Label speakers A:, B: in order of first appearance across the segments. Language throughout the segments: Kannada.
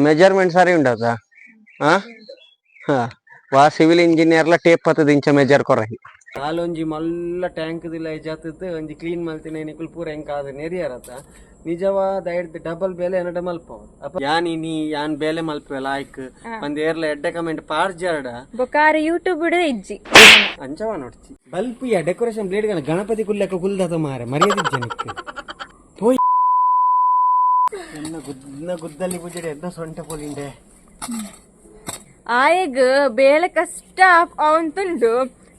A: మెజర్మెంట్ సరి ఉండదు వా ಸಿವಿಲ್ ಇಂಜಿನಿಯರ್ಲ ಟೇಪ್ ಹತ್ತದ ಇಂಚ ಮೆಜರ್ ಕೊರಹಿ ಆಲೊಂಜಿ ಮಲ್ಲ ಟ್ಯಾಂಕ್ ದಿಲ್ಲ ಜತ್ತದ ಒಂಜಿ ಕ್ಲೀನ್ ಮಲ್ತಿನ ನಿಕುಲ್ ಪೂರ ಹೆಂಗ್ ಕಾದ ನೆರಿಯರತ್ತ ನಿಜವಾದ ಹಿಡ್ದು ಡಬಲ್ ಬೇಲೆ ಏನಡ ಮಲ್ಪ ಅಪ್ಪ ಯಾನಿ ನೀ ಯಾನ್ ಬೇಲೆ ಮಲ್ಪೆ ಲಾಯ್ಕ್ ಒಂದ್ ಏರ್ಲ ಎಡ್ಡೆ ಕಮೆಂಟ್ ಪಾರ್ಜರ್ಡ
B: ಬೊಕಾರ ಯೂಟ್ಯೂಬ್ ಇಡದೆ ಇಜ್ಜಿ
A: ಅಂಚವ ನೋಡ್ತಿ ಬಲ್ಪ್ ಯಾ ಡೆಕೋರೇಷನ್ ಬ್ಲೇಡ್ ಗಣ ಗಣಪತಿ ಕುಲ್ಲೆಕ್ಕ ಕುಲ್ದತ ಮಾರೆ ಮರ್ಯಾದಿಜ್ಜ ಗುದ್ದಲ್ಲಿ ಬುಜ್ಜಡೆ ಎನ್ನ ಸೊಂಟ ಪೋಲಿಂಡೆ
B: ಆಯಗ್ ಬೇಳೆ ಕಷ್ಟ ಅವಂತುಂಡು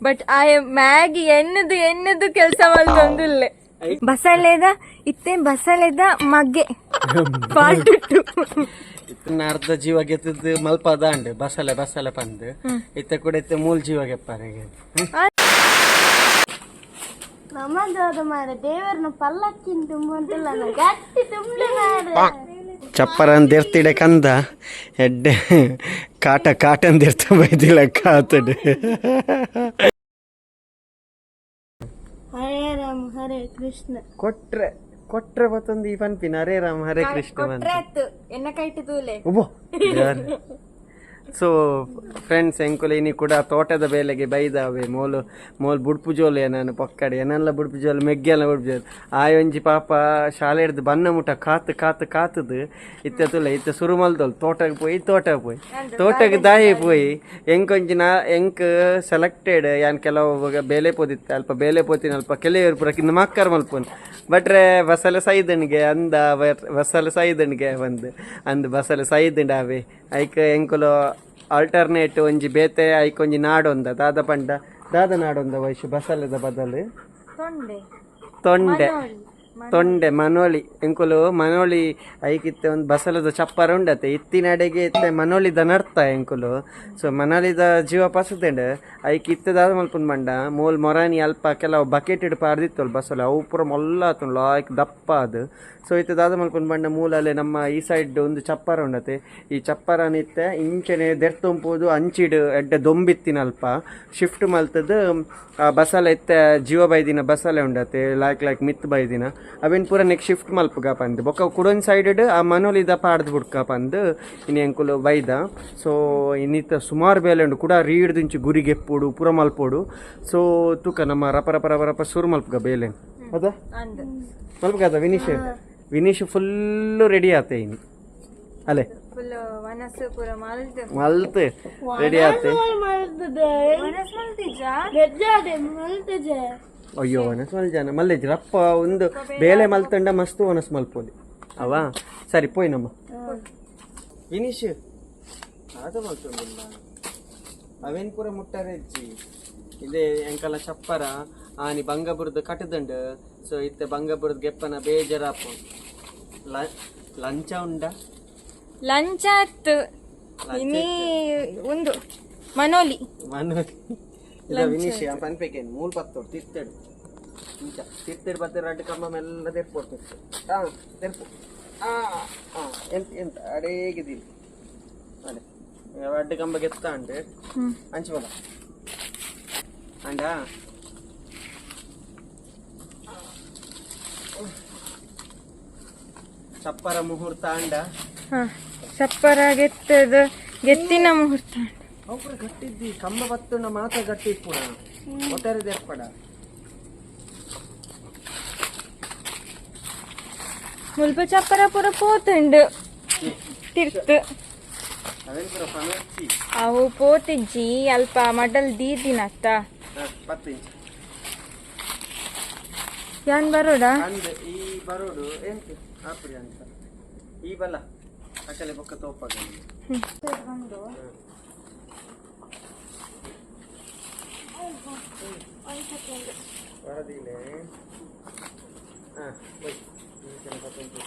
B: ಬಟ್ ಆಯ ಮ್ಯಾಗಿ ಎನ್ನದು ಎನ್ನದು ಕೆಲಸ ಮಲ್ತೊಂದುಲ್ಲೆ ಬಸಳೆದ ಇತ್ತೆ ಬಸಳೆದ ಮಗ್ಗೆ.
A: ಪಾಟಿಟ್ಟು ಅರ್ಧ ಜೀವ ಗೆದ್ದು ಮಲ್ಪದ ಅಂಡ್ ಬಸಲೆ ಬಸಲೆ ಪಂದ್. ಇತ್ತೆ ಕೂಡ ಇತ್ತೆ ಮೂಲ್ ಜೀವ ಗೆಪ್ಪಾರೆಗೆ
C: ನಮ್ಮದಾದ ಮಾರ ದೇವರನ್ನ ಪಲ್ಲಕ್ಕಿನ ತುಂಬುವಂತಿಲ್ಲ ಗಟ್ಟಿ ತುಂಬಿ ಮಾರ
A: ಚಪ್ಪರ ಅಂದಿರ್ತಿಡೆ ಕಂದ. ಎಡ್ಡೆ. ಕಾಟ ಕಾಟ ಅಂದಿರ್ತ ಬೈದಿಲ್ಲ ಕಾತಡೆ.
C: ಹರೇ ರಾಮ ಹರೇ ಕೃಷ್ಣ.
A: ಕೊಟ್ರೆ ಕೊಟ್ರೆ ಮತ್ತೊಂದು ಈ ಪನ್ಪಿನ. ಹರೇ ರಾಮ ಹರೇ ಕೃಷ್ಣ ಬಂತು
B: ಎನ್ನ ಕೈಟ್ ತೂಲೆ
A: ಉಬ್ಬೋ. ಸೊ ಫ್ರೆಂಡ್ಸ್ ಎಂಕುಲೇನಿ ಕೂಡ ತೋಟದ ಬೇಲೆಗೆ ಬೈದಾವೆ ಮೋಲು ಮೋಲ್ ಬುಡ್ಪುಜೋಲು ಏನಾನು ಪೊಕ್ಕಡೆ ಏನೆಲ್ಲ ಬುಡ್ಪುಜೋಲು ಮೆಗ್ಗೆಲ್ಲ ಬುಡ್ಪುಜೋಲು ಆ ಒಂಜಿ ಪಾಪ ಶಾಲೆ ಹಿಡ್ದು ಬನ್ನ ಮುಟ ಕಾತು ಕಾತು ಕಾತದು ಇತ್ತೆ ತುಲ ಇತ್ತ ಸುರು ಮಲ್ದೋಲ್ ತೋಟಕ್ಕೆ ಪೋಯಿ ತೋಟ ಪೋಯಿ ತೋಟಕ್ಕೆ ದಾಯಿ ಪೋಯಿ ಎಂಕೊಂಜಿ ನಾ ಎಂಕ್ ಸೆಲೆಕ್ಟೆಡ್ ಯಾನ್ ಕೆಲವು ಬೇಲೆ ಪೋದಿತ್ತೆ ಅಲ್ಪ ಬೇಲೆ ಪೋತಿನ ಅಲ್ಪ ಕೆಲವರು ಪುರ ಮಕ್ಕರ್ ಮಲ್ಪನ್ ಬಟ್ರೆ ಬಸಲೆ ಸೈದಣ್ಗೆ ಅಂದ ಬಸಲೆ ಸೈದಣ್ಗೆ ಒಂದು ಅಂದು ಬಸಲೆ ಸೈದಣ್ಣ ಐಕ್ ಎಂಕುಲು ಆಲ್ಟರ್ನೇಟ್ ಒಂಜಿ ಬೇತೆ ಐಕ್ ಒಂಜಿ ನಾಡೊಂದ ದಾದ ಪಂಡ ದಾದ ನಾಡೊಂದ ವಯಸ್ಸು ಬಸಲದ ಬದಲು.
B: ತೊಂಡೆ.
A: ತೊಂಡೆ ಮನೋಳಿ ಎಂಕುಲು ಮನೋಳಿ ಐಕಿತ್ತೆ ಒಂದು ಬಸಲದ ಚಪ್ಪರ ಉಂಡತೆ ಇತ್ತಿನಡೆಗೆ ಇತ್ತೆ ಮನೋಳಿದ ನಡ್ತ ಎಂಕುಲು. ಸೊ ಮನೋಳಿದ ಜೀವ ಪಸದಂಡ ಐಕ್ ಇತ್ತದಾದ ಮಲ್ಪುಂಡು ಮಂಡ. ಮೂಲ್ ಮೊರಾನಿ ಅಲ್ಪ ಕೆಲವು ಬಕೆಟ್ ಇಡ್ ಪಾರ್ದಿತ್ತಲ್ ಬಸಲ. ಅವು ಪೂರ ಮೊಲ್ಲ ಆತುಂಡ್ಲ ಐಕ್ ದಪ್ಪ ಅದು. ಸೊ ಇತ್ತದಾದ ಮಲ್ಪುಂಡು ಮಂಡ ಮೂಲಲ್ಲಿ ನಮ್ಮ ಈ ಸೈಡ್ ಒಂದು ಚಪ್ಪರ ಉಂಡತೆ ಈ ಚಪ್ಪರ ನಿತ್ತೆ ಇಂಚನೆ ದೆರ್ತುಂಪುದು ಅಂಚಿಡ್ ಎಡ್ಡೆ ದೊಂಬಿತ್ತಿನಲ್ಪ. ಶಿಫ್ಟ್ ಮಲ್ತದ, ಆ ಬಸಲೆ ಇತ್ತೆ ಜೀವ ಬೈದಿನ ಬಸಲೆ ಉಂಡತೆ ಲಾಯ್ಕ್ ಲಾಯ್ಕ್ ಮಿತ್ ಬೈದಿನ. ಅವೇನ್ ಪೂರ ನೆಕ್ಸ್ಟ್ ಶಿಫ್ಟ್ ಮಲ್ಪಗ ಪಂದ್. ಬೊಕ್ಕ ಕುಡೊಂದ್ ಸೈಡ್ ಆ ಮನೋಲಿದ ಪಾಡ್ದು ಬುಡ್ಕ ಪಂದ್. ಇನ್ನು ಅಂಕುಲು ಬೈದ ಸೊ ಇನ್ನಿತ ಸುಮಾರು ಬೇಲೆ ಉಂಡು ಕೂಡ ರೀಡ್ದಿಂಚು ಗುರಿಗೆಪ್ಪುಡು ಪೂರ ಮಲ್ಪೋಡು. ಸೊ ತೂಕ ನಮ್ಮ ರಪ ರಪ ರಪ ರಪ ಸುರು ಮಲ್ಪಗ ಬೇಲೆ.
B: ಅದ?
A: ಮಲ್ಪಗ ಅದ ವಿನೀಶ್? ವಿನೀಶ್ ಫುಲ್ಲು ರೆಡಿ ಆತೆ ಇನ್ನು. ಅಲೆ?
B: ಫುಲ್ ಮಲ್ತ್.
A: ರೆಡಿ ಆತೆ. ಅಯ್ಯೋ ಒನಸ್ ಮಲ್ಜಾನ ಮಲ್ಲೇಜ್ ರಪ್ಪ ಒಂದು ಬೇಳೆ ಮಲ್ತಂಡ ಮಸ್ತು ಅನಸ್ ಮಲ್ಪೋಲಿ. ಅವಾ ಸರಿ ಪೋಯ್ ನಮ್ಮ. ವಿನೀಶ್ ಅದು ಮಲ್ತೊಂದಿಲ್ಲ ಅವೇನ್ ಪೂರ ಮುಟ್ಟಾರೆ ಅಜ್ಜಿ ಇದೇ ಎಂಕಲ ಚಪ್ಪರ ಆನಿ ಬಂಗಬುರದ ಕಟ್ಟದಂಡ ಸೊ ಇತ್ತೆ ಬಂಗಬುರದ ಗೆಪ್ಪನ ಬೇಜಾರಾಪ ಲಂಚ ಉಂಡ?
B: ಲಂಚ ಒಂದು ಮನೋಲಿ.
A: ಮನು ಇಲ್ಲ ವಿನೀಶ್ ಪನ್ಪೇಕೇನು ಮೂಲ್ ಪತ್ತೋಡು ತಿರ್ತೇಡು ಇಂಚ ತಿರ್ತೇಡು ಬತ್ತೆ ರಡ್ಡು ಕಂಬ ಮೆಲ್ಲ ತೆರ್ಪೋಡು ಹಾ ತೆರ್ಪು. ಆ. ಆ ಎಂತ ಎಂತ? ಅಡೇಗಿದಿಲ್ಲ ಅದೇ. ರಡ್ಡು ಕಂಬ ಗೆತ್ತ ಅಂಡೆ ಅಂಚು ಬಲ ಅಂಡ? ಚಪ್ಪರ ಮುಹೂರ್ತ ಅಂಡ?
B: ಹ ಚಪ್ಪರ ಗೆತ್ತದ ಗೆತ್ತಿನ ಮುಹೂರ್ತ
A: ಅವ್ರ ಗಟ್ಟಿದ್ದಿ ಕಂಬ ಬತ್ತುಂಡ ಮಾತ್ರ ಗಟ್ಟಿ ಪುಣ ಒಟ್ಟಾರೆ ದೇರ್ಪಡ
B: ಮುಲ್ಪ ಚಪ್ಪರ ಪೂರ ಪೋತುಂಡು. ತಿರ್ತು. ಅವು ಪೋತಿಜ್ಜಿ ಅಲ್ಪ ಮಡಲ್ ದೀದಿನ
A: ಪತ್ತು ಇಂಚ್
B: ಯಾನ್ ಬರೋಡ?
A: ಈ ಬರೋಡು ಎಂತ ಆಪುರಿ ಅಂತ. ಈ ಬಲ ಅಕಲೆ ಬೊಕ್ಕ ತೋಪಾಗ. ವರದಿಲೆ ಹಾ ಹೋಯ್ ಈ ಕಡೆ ಬತ್ತುಂಟು.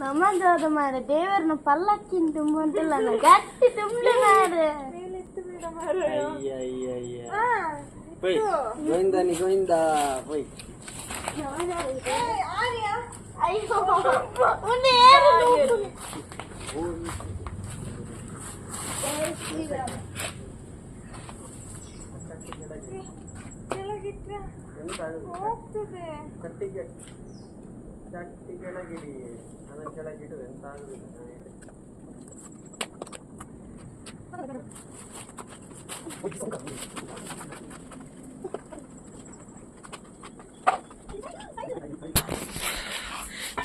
C: ನಮ್ಮದಾದ ಮಾರ ದೇವರನ್ನ ಪಲ್ಲಕ್ಕಿನ ತುಂಬುವಂತಿಲ್ಲ ಗಟ್ಟಿ ತುಂಬಿ ಮಾರ
A: ಅಯ್ಯ ಅಯ್ಯ ಅಯ್ಯ ಹೋಯ್ ಗೋವಿಂದ ನೀ ಗೋವಿಂದ ಹೋಯ್
C: ಅಯ್ಯೋ
A: ಕಟ್ಟಿಗೆ ಚಟ್ಟಿ ಕೆಳಗಿಡಿ. ಅದನ್ನ ಕೆಳಗಿಡು ಎಂತ ಆಗುದಿಲ್ಲ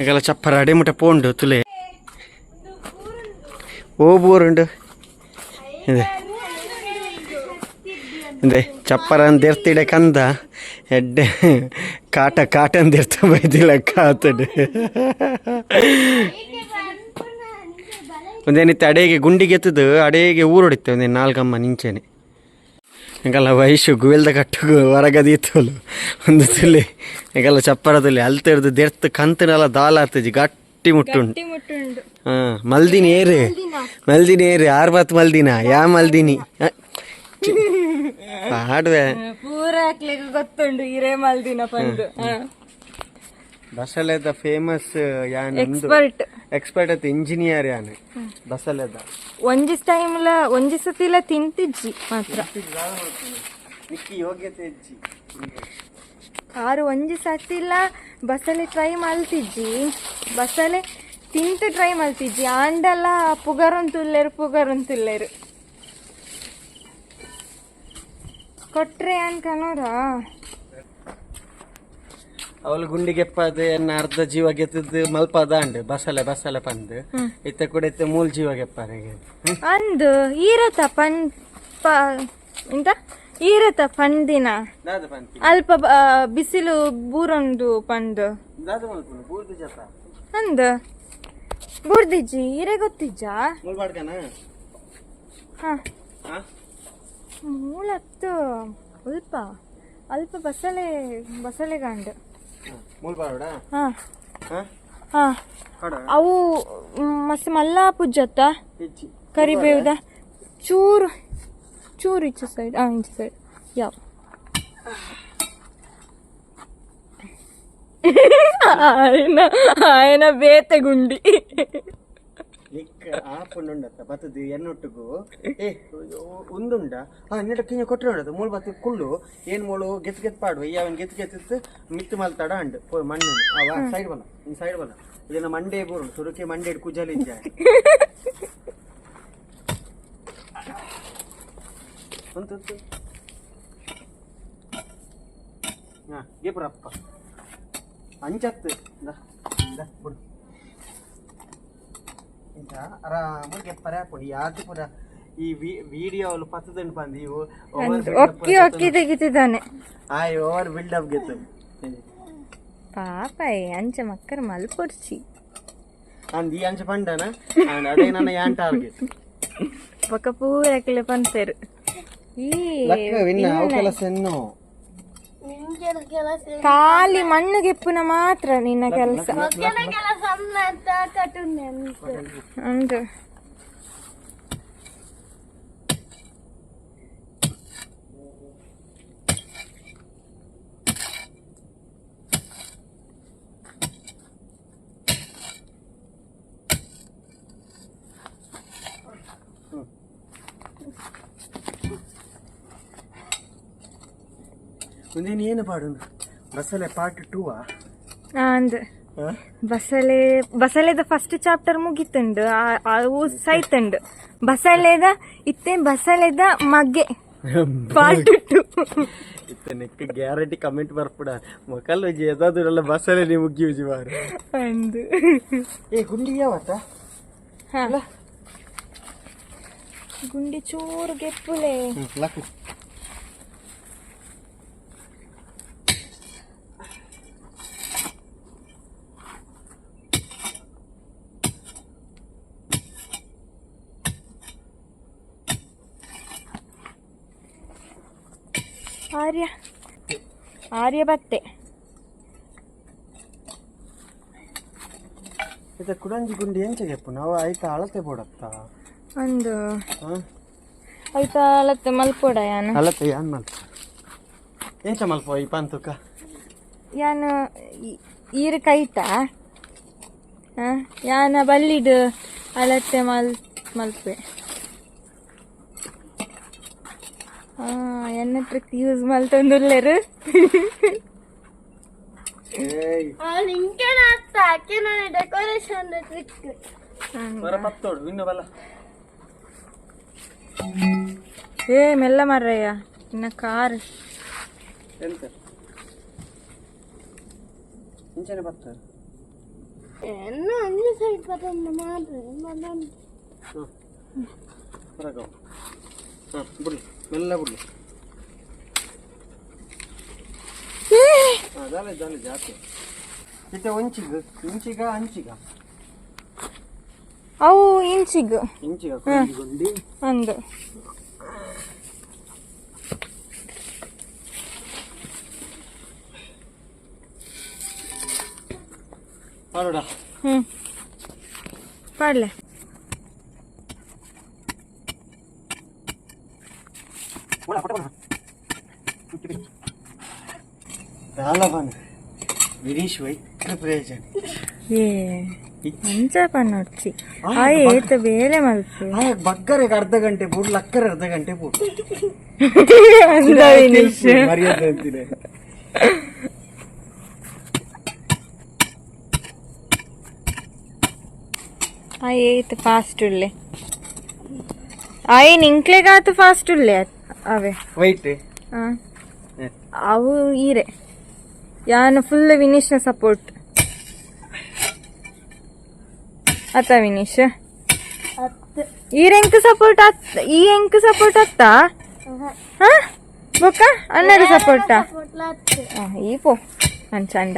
A: ಈಗೆಲ್ಲ ಚಪ್ಪರ ಅಡೆಮುಟ ಪೋಂಡು ತುಲೆ. ಓ ಬೋರುಂಡು. ಇದೆ. ಚಪ್ಪರ ಚಪ್ಪರ ಅಂದಿರ್ತಿಡೆ ಕಂದ. ಎಡ್ಡೆ. ಕಾಟ ಕಾಟ ಅಂದಿರ್ತ ಬೈದಿಲ್ಲ, ಕಾತಡೆ. ಒಂದೇನಿತ್ತು, ಅಡೆಗೆ, ಗುಂಡಿಗೆ ಎತ್ತದು ಅಡೆಗೆ ಊರೊಡಿತ್ತು ಒಂದೇ ನಾಲ್ಕಮ್ಮ ನಿಂಚೆನೆ. ಈಗೆಲ್ಲ ವಯಸ್ಸು, ಗುವೆಲ್ದ ಕಟ್ಟು ಹೊರಗದೀತಲು ಒಂದು ತುಲಿ, ಈಗೆಲ್ಲ ಚಪ್ಪರ ತುಲಿ ಅಲ್ತಿರ್ದು ದೆರ್ತ್, ಕಂತನೆಲ್ಲ ದಾಲ ಆಗ್ತದೆ, ಗಟ್ಟಿ
B: ಮುಟ್ಟು
A: ಹಾ ಮಲ್ದಿನಿ ಏರಿ ಮಲ್ದಿನಿ? ಏರಿ ಆರ್ ಬತ್ ಮಲ್ದಿನ? ಯಾ ಮಲ್ದಿನಿ? ಹಾಡುವೆ
B: ಪೂರ ಹಾಕ್ಲಿಕ್ಕೆ ಗೊತ್ತುಂಡು ಹಿರೇ ಮಲ್ದಿನ ಪಂಡು
A: ಬಸಳೆದ ಫೇಮಸ್ ಯಾನ್
B: ಎಕ್ಸ್ಪರ್ಟ್
A: ಎಕ್ಸ್ಪರ್ಟ್ ಆಯ್ತು ಇಂಜಿನಿಯರ್ ಯಾನ್? ಬಸಳೆದ.
B: ಒಂಜಿ ಟೈಮ್ಲ ಒಂಜಿ ಸತಿಲ ತಿಂತಿಜ್ಜಿ ಮಾತ್ರ.
A: ಯೋಗ್ಯತೆ ಇಜ್ಜಿ.
B: ಕಾರು ಒಂಜಿ ಸತಿಲ ಬಸಳೆ ಟ್ರೈ ಮಲ್ತಿಜ್ಜಿ. ಬಸಳೆ ತಿಂತು ಟ್ರೈ ಮಲ್ತಿಜ್ಜಿ ಆಂಡಲ್ಲ ಪುಗರೊಂದು ತುಲ್ಲೇರು ಪುಗರೊಂದು ತುಲ್ಲೇರು. ಕೊಟ್ರೆ ಅನ್ಕನೋರ
A: ಅವಳು ಗುಂಡಿಗೆ ಎಪ್ಪದು ಎನ್ನ ಅರ್ಧ ಜೀವ ಗೆದ್ದು ಮಲ್ಪದ ಅಂಡ್ ಬಸಲೆ ಬಸಲೆ ಪಂದ್. ಇತ್ತ ಕೂಡ ಇತ್ತ ಮೂಲ್ ಜೀವ ಗೆಪ್ಪನಿಗೆ
B: ಅಂದು ಈರತ ಪನ್ ಪ ಎಂತ? ಈರತ ಪಂದಿನ. ಅಲ್ಪ ಬಿಸಿಲು ಬೂರೊಂದು ಪಂದು. ಅಂದು ಬುಡ್ದಿಜ್ಜಿ ಈರೆ ಗೊತ್ತಿಜ್ಜ? ಹಾ. ಮೂಲತ್ತು ಅಲ್ಪ ಅಲ್ಪ ಬಸಳೆ ಬಸಳೆ ಗಂಡ.
A: ಮೂಲ್ ಬಾಡ
B: ಹಾ.
A: ಹಾ?
B: ಹಾ.
A: ಕೊಡ
B: ಅವು ಮಸ್ತ್ ಮಲ್ಲ ಪುಜ್ಜತ್ತ? ಕರಿಬೇವುದ? ಚೂರು ಚೂರು ಇಚ್ಚ ಸೈಡ್ ಆ ಇಂಚ ಸೈಡ್. ಯಾವ? ఆయన ఆయన ಬೇತೆ ಗುಂಡಿ
A: ನಿಕ್ಕ ಆಪುಂಡುಂಡತ್ತ ಬತ್ತದು ಎನ್ನೊಟ್ಟಿಗೂ ಏ ಒಂದುಂಡ ಹಾ ನೆಟ ಕಿಂಜ ಕೊಟ್ಟರೆ ಉಂಡದು ಮೂಲ ಬತ್ತ ಕುಳ್ಳು ಏನ್ ಮೂಳು ಗೆತ್ ಗೆತ್ ಪಾಡು ಅವನ್ ಗೆತ್ ಗೆತ್ತಿತ್ತು ಮಿತ್ತು ಮಲ್ತಾಡ ಅಂಡ್ ಪೋ ಮಣ್ಣು ಅವ ಸೈಡ್ ಬಲ ಇನ್ ಸೈಡ್ ಬಲ ಇದನ್ನ ಮಂಡೇ ಬೋರು ಸುರುಕೆ ಮಂಡೇ ಕುಜಲಿಂಜ ಉಂಟು ಉಂಟು ಹಾ ಗೇಪುರಪ್ಪ ಅಂಚತ್ತು ಇಂದ ಇಂದ ಬಿಡು ಇಂಚ ಆರಾಮಾಗಿ ಗೆಪ್ಪರೆ ಹಾಕೊಂಡು ಯಾವ್ದು ಪುರ ಈ ವಿಡಿಯೋ ಪತ್ತದಂಡು ಬಂದು ಇವು
B: ಒಕ್ಕಿ ಒಕ್ಕಿ ತೆಗಿತಿದ್ದಾನೆ
A: ಆಯ್ ಓವರ್ ಬಿಲ್ಡಪ್ ಗೆತ್ತು
B: ಪಾಪ ಅಂಚೆ ಮಕ್ಕರ್ ಮಲ್ಪೊರ್ಚಿ
A: ಅಂದ್ ಈ ಅಂಚ ಪಂಡನ ಅಂಡ್ ಅದೇ ನನ್ನ ಯಾನ್ ಟಾರ್ಗೆಟ್
B: ಪಕ್ಕ ಪೂರಕ್ಲೆ ಪಂತೇರು ಈ
A: ಲಕ್ಕ ವಿನ್ನ ಅವು ಕೆಲಸ ಎನ್ನು
C: ನಿಂಗೆ ಕೆಲಸ
B: ಖಾಲಿ ಮಣ್ಣು ಗೆಪ್ಪುನ ಮಾತ್ರ ನಿನ್ನ ಕೆಲಸ.
C: ಅಂತ
A: ಮುಂದೇನು ಏನು ಪಾಡು ಬಸಳೆ ಪಾರ್ಟ್ ಟೂ
B: ಅಂದು. ಬಸಳೆ ಬಸಳೆದ ಫಸ್ಟ್ ಚಾಪ್ಟರ್ ಮುಗಿತುಂಡು ಆ- ಅವು ಸೈತುಂಡು ಬಸಳೆದ ಇತ್ತೆ ಬಸಳೆದ ಮಗ್ಗೆ. ಪಾರ್ಟ್ ಟು
A: ಇತ್ತ ನೆಕ್ ಗ್ಯಾರಂಟಿ ಕಮೆಂಟ್ ಬರ್ಪುಡ. ಮಕ್ಕಳು ಎದಾದ್ರೆಲ್ಲ ಬಸಳೆ ನೀವು ಮುಗ್ಗಿ ಉಜಿ ಮಾರು
B: ಅಂದು.
A: ಏ ಗುಂಡಿ ಯಾವತ್ತ.
B: ಗುಂಡಿ ಚೂರು ಗೆಪ್ಪುಲೆ. ಆರ್ಯ ಬತ್ತೆ
A: ಇತ್ತ ಕುಡಂಜಿ ಗುಂಡಿ ಎಂಚ ಗೆಪ್ಪು? ನಾವು ಐತಾ ಅಳತೆ ಬೋಡತ್ತ
B: ಒಂದು. ಐತ ಅಳತೆ ಮಲ್ಪೋಡ ಯಾನ?
A: ಅಳತೆ ಯಾನ್ ಮಲ್ಪ ಎಂಚ ಮಲ್ಪ ಈ ಪಂತುಕ?
B: ಯಾನ ಈರ ಕೈತ ಹಾ? ಯಾನ ಬಲ್ಲಿಡು ಅಳತೆ ಮಲ್ ಮಲ್ಪೆ. ಹಾ ಎನ್ನ ಟ್ರಿಕ್ ಯೂಸ್ ಮಲ್ತೊಂದುಲ್ಲೆರು
A: ಏಯ್.
C: ಅವ್ನು ಇಂಕೇನ ಆಗ್ತಾ ಅಕ್ಕೆ ನಾನು ಡೆಕೋರೇಷನ್ ಟ್ರಿಕ್
A: ಬರ ಪತ್ತೋಡು ಇನ್ನು ಬಲ್ಲ.
B: ಏ ಮೆಲ್ಲ ಮರ್ರಯ್ಯ. ಇನ್ನ ಕಾರ್.
A: ಎಂತ? ಇಂಚನೆ ಬರ್ತಾರೆ
C: ಎನ್ನು ಅಂಜು ಸೈಡ್ ಬರೋದು ಮಾಡ್ರಿ ಮನೊಂದು
A: ಹೊರಗೆ ಹಾಂ ಬಿಡ್ಲಿ ಮೆಲ್ಲ ಬಿಡ್ಲಿ ಹಾಂ ಜಾಲೆ ಜಾಲೆ ಜಾಸ್ತಿ. ಇತ್ತೆ ಒಂಚಿಗ ಇಂಚಿಗ ಅಂಚಿಗ
B: ಅವು ಇಂಚಿಗ
A: ಇಂಚಿಗ ಕೊಂಡಿ
B: ಒಂದು.
A: ಮಾಡೋಡ
B: ಹ್ಮ್. ಪಾಡ್ಲೆ.
A: చాలా బాగుంది వినీష్ వై ప్రయోజన
B: ಏ ಮಂಚ ಪನ್ನೊಡ್ಚಿ ಆಯ್ ಏತ ಬೇಲೆ ಮಲ್ಪು
A: ಬಕ್ಕರೆ ಅರ್ಧ ಗಂಟೆ ಬೂಡ್ ಲಕ್ಕರೆ ಅರ್ಧ ಗಂಟೆ ಬೂಡ್
B: ಅಂದ ವಿನೀಶ್
A: ಮರ್ಯಾದೆ ಅಂತೀನಿ
B: ಆಯ್ ಏತ್ ಫಾಸ್ಟ್ ಉಳ್ಳೆ ಆಯ್ ನಿಂಕ್ಲೆಗಾತು ಫಾಸ್ಟ್ ಉಳ್ಳೆ ಅವೇ.
A: ವೈಟ್
B: ಆ. ಅವು ಈರೆ ಯಾನು ಫುಲ್ ವಿನೀಶ್ನ ಸಪೋರ್ಟ್ ಅತ್ತ ವಿನೀಶ್ ಈ ಎಂಕ್ ಸಪೋರ್ಟ್ ಅತ್ ಈ ಎಂಕ್ ಸಪೋರ್ಟ್ ಅತ್ತ ಹಾ. ಬೊಕ್ಕ ಸಪೋರ್ಟ ಈ ಪೋ. ನನ್ ಚಂಡ.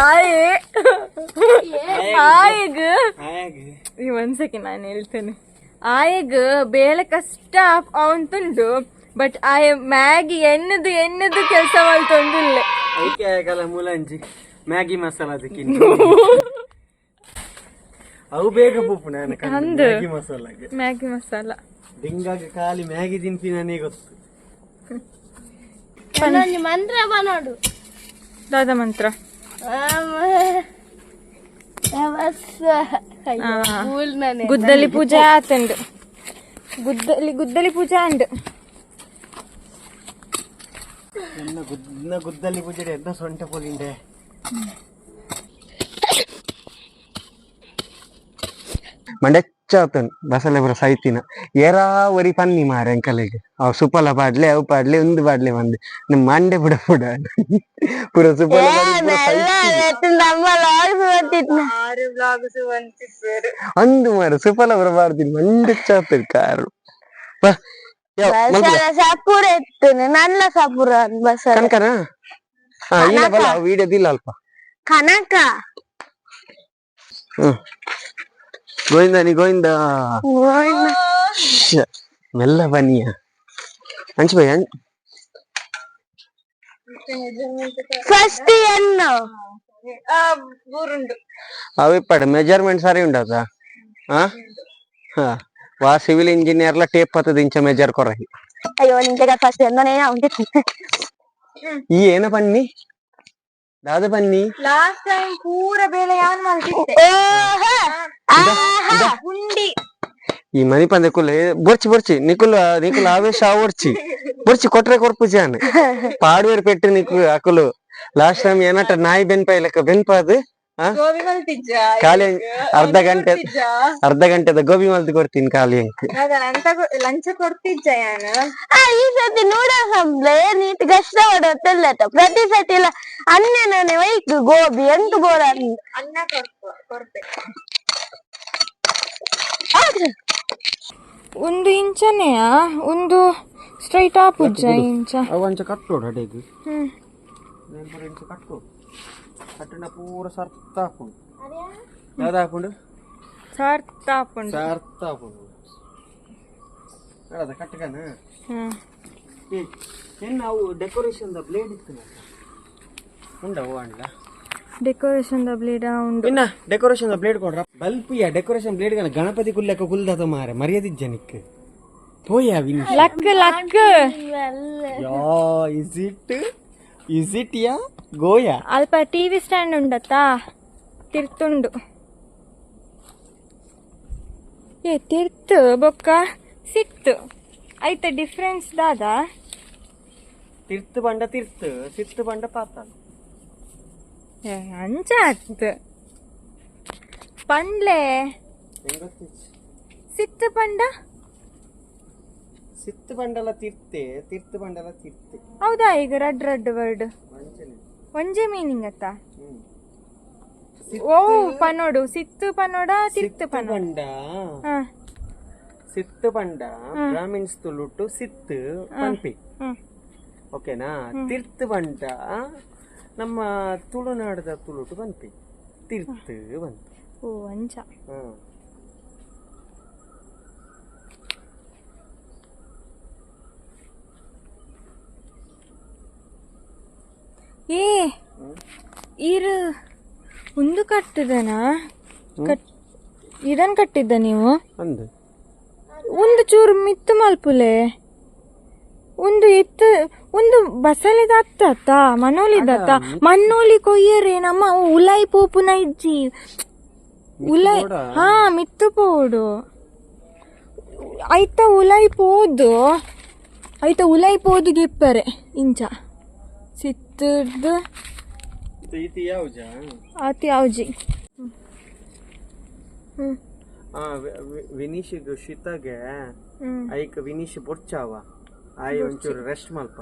B: ಆಯೆ. ಆಯೆಗ್ ಈ ಒಂದ್ ಸೆಕೆಂಡ್ ನಾನು ಹೇಳ್ತೇನೆ. ಆಯೆಗ್ ಬೇಳೆ ಕಷ್ಟ ಅವಂತುಂಡು ಬಟ್ ಆಯ ಮ್ಯಾಗಿ ಎನ್ನದು ಎನ್ನದು ಕೆಲಸ ಮಾಡ್ತೊಂದಿಲ್ಲ
A: ಐಕೆ ಆಗಲ್ಲ ಮುಲಂಜಿ. ಮ್ಯಾಗಿ ಮಸಾಲ ಅದಕ್ಕೆ ಅವು ಬೇಗ ಬೂಪು ನಾನು
B: ಅಂದು.
A: ಮ್ಯಾಗಿ ಮಸಾಲಾಗೆ.
B: ಮ್ಯಾಗಿ ಮಸಾಲ.
A: ದಿಂಗಾಗಿ ಖಾಲಿ ಮ್ಯಾಗಿ ತಿಂತಿ ನನಗೆ ಗೊತ್ತು.
C: ಮಂತ್ರ ನೋಡು.
B: ದಾದ ಮಂತ್ರ. ಗುದ್ದಲಿ ಪೂಜೆ ಆತಂಡು. ಗುದ್ದಲಿ ಗುದ್ದಲಿ ಪೂಜೆ ಅಂಡ್
A: ನನ್ನ ಗುದ್ದ ಗುದ್ದಲ್ಲಿ ಪೂಜೆ ಎಂತ ಸೊಂಟ ಪೋಲಿಂಡೆ ಮಂಡೆಚ್ಚಾತನ್ ಬಸಲೆ ಬರ ಸೈತಿನ ಏರಾವರಿ ಪನ್ನಿ ಮಾರೆ ಅಂಕಲೆಗೆ ಅವ್ ಸುಪಲ ಪಾಡ್ಲೆ ಅವು ಪಾಡ್ಲೆ ಒಂದು ಪಾಡ್ಲೆ ಮಂದೆ ನಿಮ್ ಮಂಡೆ ಬುಡ ಬುಡ ಪುರ ಸುಪಲ ಅಂದು ಮಾರ ಸುಪಲ ಬರಬಾರ್ದು ಮಂಡೆಚ್ಚಾತನ್ ಕಾರು ಬಾ ಯಾವ, ಮಲ್ಪುರ.
C: ಸಪುರ ಎತ್ತುನೆ ನನ್ನ ಸಪುರ ಬಸರ
A: ಕನಕನ ಹಾ ಇಲ್ಲ ಬಲ್ಲ ವಿಡಿಯೋದಿಲ್ಲ ಅಲ್ಪ
C: ಕನಕ
A: ಹ್ಮ್ గోవిందా నీ గోవిందా మెల్ల పనియా మంచి భయ
C: ఫస్ట్ ఎన్నో
A: అవి ఇప్పుడు మెజర్మెంట్ సరి ఉండదా వా సివిల్ ఇంజనీర్ లా టేప్ పత్తది ఇంచ మెజర్ కొరహి
C: అయ్యో ఇంకా ఫస్ట్ ఎన్నో
A: ఈ ఏన పని దాద పన్ని
B: ಲಾಸ್ಟ್ ಟೈಮ್ ಪೂರ ಬೇಳೆ ಯಾನ್ ಮಾಡ್ತಿದ್ದೆ ಹುಂಡಿ
A: ఈ మనీ పంది కులే బొర్చి బొర్చి నీకులు నీకులు ఆవేశ ఆవర్చి బొర్చి కొట్రే కొరపు జాను పాడువేరు పెట్టి నీకు అకులు లాస్ట్ ಟೈಮ್ ಏನಟ ನಾಯಿ ಬೆನ್ಪಾಯಿ ಲೆಕ್ಕ ಬೆನ್ಪಾದು ಆ?
B: ಗೋಬಿ
A: ಖಾಲಿ ಅರ್ಧ ಗಂಟೆ ಅರ್ಧ ಗಂಟೆದ ಗೋಬಿ ಮಲ್ದು ಕೊಡ್ತೀನಿ ಖಾಲಿ ಅಂಕ್
B: ಅಂತ ಲಂಚ ಕೊಡ್ತಿದ್ದ
C: ಈ ಸತಿ ನೋಡ ನೀಟ್ ಕಷ್ಟ ಪಡತ್ತಲ್ಲಟ ಪ್ರತಿ ಸತಿ ಇಲ್ಲ ಅನ್ನನೇ ವೈಕ್ ಗೋಬಿ ಎಂಟು ಗೋಳ
B: ಅನ್ನ. ಒಂದು ಇಂಚನೆಯ? ಒಂದು ಸ್ಟ್ರೈಟ್ ಆಪ್ ಪೂಜ ಇಂಚ?
A: ಒಂಚ ಅಡೆಗ್
B: ಹ್ಮ್.
A: ಕಟ್ಟಿನ ಪೂರ ಸರ್ತ ಹಾಕೊಂಡು ಯಾವ್ದು ಹಾಕೊಂಡು
B: ಸರ್ತ ಹಾಕೊಂಡು
A: ಸರ್ತ ಹಾಕೊಂಡು ನೋಡದ ಕಟ್ಟಗನ ಏನು ನಾವು ಡೆಕೋರೇಷನ್ದ ಬ್ಲೇಡ್ ಇತ್ತು ಉಂಡವು ಅಂಡ
B: ಡೆಕೋರೇಷನ್ ದ ಬ್ಲೇಡ್ ಉಂಡು
A: ಇನ್ನ ಡೆಕೋರೇಷನ್ ದ ಬ್ಲೇಡ್ ಕೊಡ್ರ ಬಲ್ಪ್ ಯಾ ಡೆಕೋರೇಷನ್ ಬ್ಲೇಡ್ ಗಣ ಗಣಪತಿ ಕುಲ್ಲಕ ಕುಲ್ದಾತ ಮಾರ ಮರ್ಯಾದಿದ್ದ ನಿಕ್ ತೋಯ ವಿನ್
B: ಲಕ್ ಲಕ್
A: ಯಾ ಇಸ್ ಇಟ್ ಇಸ್ ಇಟ್ ಯಾ ಗೋಯಾ?
B: ಅಲ್ಪ ಟಿವಿ ಸ್ಟ್ಯಾಂಡ್ ಉಂಡತ್ತಾ? ತಿರ್ತುಂಡು. ಏ ತಿರ್ತು ಬೊಕ್ಕ. ಸಿತ್ತು ಐತ ಡಿಫ್ರೆನ್ಸ್ ದಾದ?
A: ತಿರ್ತು ಬಂಡ ತಿರ್ತು ಸಿತ್ತು ಬಂಡ ಪಾಪ
B: ಏ, ಅಂಚ ಆತ್ ಪಂಡ್ಲೆ ಸಿತ್ತು ಪಂಡ?
A: ಸಿತ್ತು ಬಂಡಲ ತಿರ್ತೆ ತಿರ್ತು ಬಂಡಲ ತಿರ್ತೆ.
B: ಹೌದಾ ಈಗ ರಡ್ ರಡ್ ವರ್ಡ್? ಒಂಜೆ ಮೀನಿಂಗ್ ಅತ್ತ? ಓ ಪನೋಡು. ಸಿತ್ತು ಪನೋಡ
A: ಸಿತ್ತು
B: ಪನೋಡ?
A: ಸಿತ್ತು ಪಂಡ? ಬ್ರಾಹ್ಮಿನ್ಸ್ ತುಳುಟು ಸಿತ್ತು ಪಂಪಿ ಓಕೆನಾ? ತಿರ್ತು ಪಂಡ? ನಮ್ಮ ತುಳುನಾಡದ ತುಳುಟು ಪಂಪಿ ತಿರ್ತು ಪಂಪಿ
B: ಓ ಅಂಚ
A: ಹಾ
B: ಏ ಇರು. ಒಂದು ಕಟ್ಟಿದನ? ಕಟ್ ಇದನ್ ಕಟ್ಟಿದ್ದ ನೀವು? ಒಂದು ಚೂರು ಮಿತ್ತು ಮಲ್ಪುಲೆ. ಒಂದು ಎತ್ತ ಒಂದು ಬಸಲಿದ ಅತ್ತ ಮನೋಲಿದತ್ತ ಮನ್ನೋಲಿ ಕೊಯ್ಯರೆ ನಮ್ಮ ಉಲೈ ಪೋಪುನ ಇಜ್ಜಿ. ಉಲೈ ಹಾ ಮಿತ್ತು ಪೋಡು. ಐತ ಉಲೈ ಪೋದು ಐತ ಉಲೈ ಪೋದು ಗೆಪ್ಪರೆ ಇಂಚ.
A: ಯಾವ್ಜ?
B: ಆತಿ ಯಾವ್ಜಿ. ಹ್ಮ್.
A: ಶೀತಗೆ
B: ಹ್ಮ್.
A: ಐಕ್ ವಿನೀಶ್ ಆಯ್ ಒಂಚೂರು ರೆಸ್ಟ್ ಮಲ್ಪ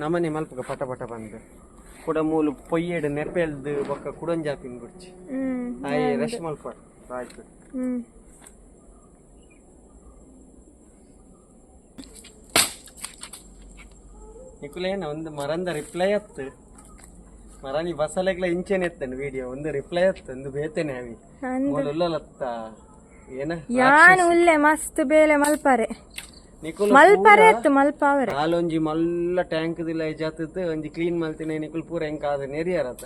A: ನಮ್ಮನೆ ಮಲ್ಪಗ ಪಟ ಪಟ ಬಂದು. ಕುಡ ಮೂಲು ಪೊಯ್ಯೆಡ್ ನೆಪೆಲ್ದು ಬೊಕ್ಕ ಕುಡಂಜಾಪಿನ್ ಗುಡ್ಚಿ
B: ಹ್ಮ್.
A: ಆಯ್ ರೆಸ್ಟ್ ಮಲ್ಪ ಆಯ್ತು.
B: ಹ್ಮ್.
A: ನಿಕುಲೇನ ಒಂದು ಮರಂದ ರಿಪ್ಲೈ ಅತ್ತು. ಮರಾನಿ ಬಸಲೆಗ್ಲ ಇಂಚೆನೆ ಎತ್ತನ್ ವಿಡಿಯೋ ಒಂದು ರಿಪ್ಲೈ ಅತ್ತು ಒಂದು ಬೇತೇನೆ ಅವಿ. ಮೊದಲತ್ತ ಏನ?
B: ಯಾನ್ ಉಲ್ಲೆ ಮಸ್ತ್ ಬೇಲೆ ಮಲ್ಪರೆ.
A: ನಿಕುಲ್
B: ಮಲ್ಪರೆ ಅತ್ತು ಮಲ್ಪಾವರೆ.
A: ಹಾಲೊಂಜಿ ಮಲ್ಲ ಟ್ಯಾಂಕ್ ದಿಲ್ಲ ಜಾತತ್ ಒಂಜಿ ಕ್ಲೀನ್ ಮಲ್ತಿನ ನಿಕುಲ್ ಪೂರ ಎಂಕ್ ಆದ ನೆರಿಯರತ.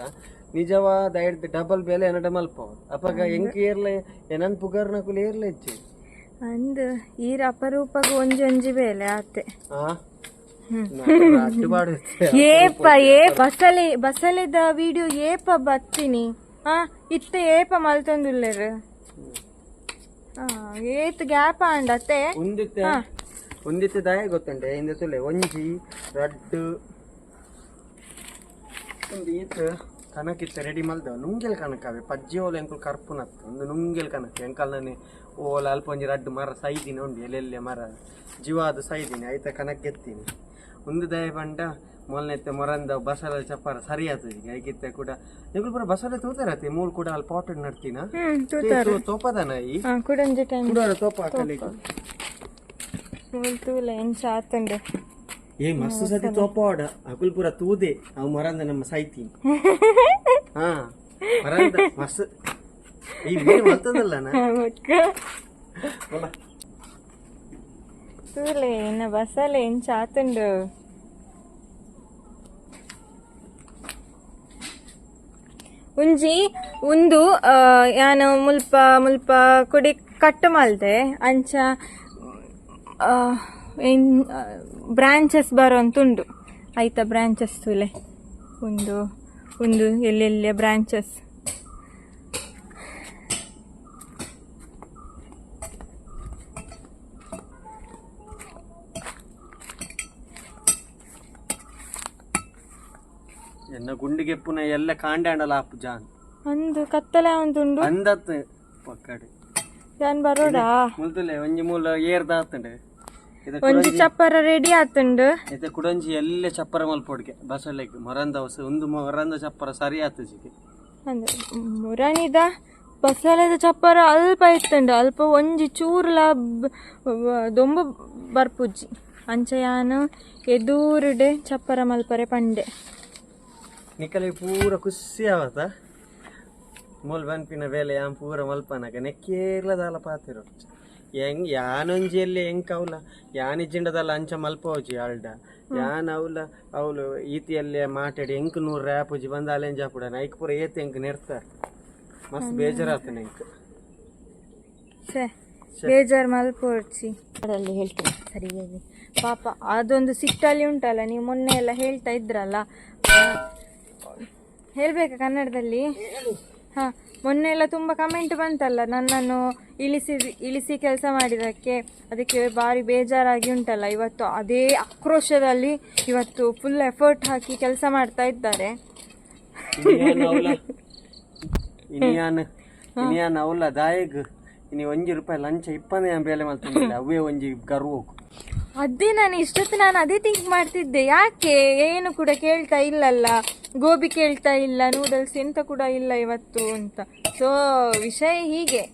A: ನಿಜವಾದ ಐಡ್ ಡಬಲ್ ಬೇಲೆ ಎನಡ ಮಲ್ಪಾವ ಅಪಗ ಎಂಕ್ ಏರ್ಲೆ ಏನನ್ ಪುಗರ್ ನಕುಲ್ ಏರ್ಲೆ ಇಜ್ಜಿ?
B: ಅಂದ್ ಈರ ಅಪರೂಪಗ ಒಂಜಿ ಒಂಜಿ ಬೇಲೆ ಆತೆ.
A: ಬಾಡು
B: ಏಪ ಏ ಬಸ್ಸಲ್ಲಿ ಬಸ್ಸಲ್ಲಿದ್ದ ವಿಡಿಯೋ ಏಪ ಬತ್ತೀನಿ ಹಾ ಇತ್ತ ಏಪ ಮಲ್ತೊಂದುಲ್ಲೆರ್. ಹಾ ಏತ್ ಗ್ಯಾಪ್ ಅಂಡತ್ತೆ.
A: ಒಂದಿತ್ತೆ ಒಂದಿತ್ತೆ ದಾಯ ಗೊತ್ತುಂಟೆ ಇಂದತ್ತುಲೆ ಒಂಜಿ ರಡ್ಡು. ಒಂದು ಈತ ಕನಕಿತ್ತ ರೆಡಿ ಮಲ್ದ ನುಂಗೆಲ್ ಕನಕವೆ ಪಜ್ಜಿ ಓಲ ಎಂಕುಲ್ ಕರ್ಪುನತ್ತು. ಒಂದು ನುಂಗೆಲ್ ಕನಕ ಎಂಕಲ್ನನೆ ಓಲ ಅಲ್ಪ ಒಂಜಿ ರಡ್ಡು ಮರ ಸೈದಿನ ಉಂಡು ಎಲ್ಲೆಲ್ಲೆ ಮರ ಜೀವಾದ ಸೈದಿನಿ ಐತ ಕನಕ್ ಗೆತ್ತೀನಿ ಒಂದು ದಯ ಬಂಡ ಮೊಲ್ನೆತ್ತೆ ಮೊರಂದ ಬಸಲ ಚಪ್ಪರ ಸರಿ ಆತದ ಈಗ. ಐಕಿತ್ತೆ ಕೂಡ. ಬಸಳೆ ಪೂರ ಬಸಲೆ ತೂತಾರತಿ ಮೂಲ್ ಕೂಡ ಅಲ್ಲಿ ಪಾಟೆಡ್ ನಡ್ತೀನ ತೋಪದನ ಈ?
B: ಕುಡಂಜಿ ಟೈಮ್
A: ಕುಡೋರ ತೋಪ ಹಾಕಲಿಕ್ಕೆ
B: ತೂಲ ಎಂಚ ಆತಂಡೆ
A: ಏ ಮಸ್ತ್ ಸತಿ ತೋಪಾಡ ಅಕುಲ್ ಪೂರ ತೂದೆ ಅವು ಮರಂದ ನಮ್ಮ ಸಾಯ್ತೀನಿ ಹಾ ಮರಂದ ಮಸ್ತ್. ಈ ಮೀನು ಮಲ್ತದಲ್ಲ ನಾ?
B: ತೂಲೆ ಇನ್ನ ಬಸಲೆ ಎಂಚ చాతుండు ಉಂಜಿ ಒಂದು ಯಾನು ಮುಲ್ಪ ಮುಲ್ಪ ಕುಡಿ ಕಟ್ಟು ಮಲ್ದೆ ಅಂಚ ಬ್ರಾಂಚಸ್ ಬರೋಂತುಂಡು ಆಯ್ತಾ ಬ್ರಾಂಚಸ್ ತುಲೆ ಒಂದು ಒಂದು ಎಲ್ಲೆಲ್ಲ ಬ್ರಾಂಚಸ್
A: ಪುನ ಎಲ್ಲ ಕಾಂಡಾಂಡಲ ಆಪು ಜಾನ್.
B: ಅಂದು ಕತ್ತಲೆ ಒಂದುಂಡು.
A: ಅಂದತ್ ಪಕ್ಕಡೆ
B: ಜಾನ್ ಬರೋಡಾ?
A: ಮುಲ್ತಲೆ ಒಂಜಿ ಮೂಲ ಏರ್ದ ಆತಂಡೆ.
B: ಒಂಜಿ ಚಪ್ಪರ ರೆಡಿ ಆತುಂಡು.
A: ಇದೆ ಕುಡಂಜಿ ಎಲ್ಲ ಚಪ್ಪರ ಮಲ್ಪೊಡ್ಗೆ? ಬಸಲೆಗ್ ಮರಂದ ಹೊಸ ಒಂದು ಮರಂದ ಚಪ್ಪರ ಸರಿ ಆತಜಿಗೆ
B: ಅಂದ್ರೆ ಮುರಣಿದ ಬಸಳೆದ ಚಪ್ಪರ ಅಲ್ಪ ಇತ್ತಂಡು. ಅಲ್ಪ ಒಂಜಿ ಚೂರ್ಲ ದೊಂಬ ಬರ್ಪುಜ್ಜಿ. ಅಂಚ ಯಾನು ಎದೂರುಡೆ ಚಪ್ಪರ ಮಲ್ಪರೆ ಪಂಡೆ.
A: ನಿಕಲೆ ಪೂರ ಖುಷಿ ಆವತ್ತ ಮೂಲ್ ಬನ್ಪಿನ ಬೇಲೆ ಯಾನ್ ಪೂರ ಮಲ್ಪನಗ ನೆಕ್ಕೇರ್ಲ ದಾಲ ಪಾತಿರೋ ಹೆಂಗ್ ಯಾನೊಂಜಿಯಲ್ಲಿ ಹೆಂಗ್ ಕೌಲ ಯಾನಿಜಿಂಡದಲ್ಲ ಅಂಚ ಮಲ್ಪೋಜಿ ಅಲ್ಡ ಯಾನ್ ಅವಲ ಅವಳು ಈತಿಯಲ್ಲಿ ಮಾತಾಡಿ ಎಂಕ್ ನೂರು ರ್ಯಾಪುಜಿ ಬಂದ ಅಲೆಂಜ ಪುಡ ನೈಕ್ ಪೂರ ಏತ್ ಎಂಕ್ ನೆರ್ತಾರ ಮಸ್ತ್ ಬೇಜಾರಾತ ನೆಂಕ್
B: ಬೇಜಾರು ಮಲ್ಪೋಡ್ಸಿ ಅದರಲ್ಲಿ ಹೇಳ್ತೀನಿ ಸರಿಯಾಗಿ. ಪಾಪ ಅದೊಂದು ಸಿಟ್ಟಲ್ಲಿ ಉಂಟಲ್ಲ ನೀವು ಮೊನ್ನೆ ಎಲ್ಲ ಹೇಳ್ತಾ ಇದ್ರಲ್ಲ. ಹೇಳ್ಬೇಕಾ ಕನ್ನಡದಲ್ಲಿ? ಹಾ ಮೊನ್ನೆ ಎಲ್ಲ ತುಂಬ ಕಮೆಂಟ್ ಬಂತಲ್ಲ ನನ್ನನ್ನು ಇಳಿಸಿ ಇಳಿಸಿ ಕೆಲಸ ಮಾಡಿದಕ್ಕೆ ಅದಕ್ಕೆ ಭಾರಿ ಬೇಜಾರಾಗಿ ಉಂಟಲ್ಲ ಇವತ್ತು ಅದೇ ಆಕ್ರೋಶದಲ್ಲಿ ಇವತ್ತು ಫುಲ್ ಎಫರ್ಟ್ ಹಾಕಿ ಕೆಲಸ ಮಾಡ್ತಾ ಇದ್ದಾರೆ.
A: ಇನಿಯಾನ್ ಅವಲ. ಇನಿಯಾನ್ ಇನಿಯಾನ್ ಅವಲ ದಾಯಗ್. ಇನಿ ಒಂಜಿ ರೂಪಾಯಿ ಲಂಚ ಇಪ್ಪನೇ ಬೇಲೆ ಮಾಡ್ತಿದ್ದಿಲ್ಲ ಅವೇ ಒಂಜಿ ಗರ್ವು
B: ಅದೇ ನಾನು ಇಷ್ಟೊತ್ತು ನಾನು ಅದೇ ಥಿಂಕ್ ಮಾಡ್ತಿದ್ದೆ. ಯಾಕೆ? ಏನು ಕೂಡ ಕೇಳ್ತಾ ಇಲ್ಲಲ್ಲ. ಗೋಬಿ ಕೇಳ್ತಾ ಇಲ್ಲ ನೂಡಲ್ಸ್ ಎಂತ ಕೂಡ ಇಲ್ಲ ಇವತ್ತು ಅಂತ. ಸೊ ವಿಷಯ ಹೀಗೆ.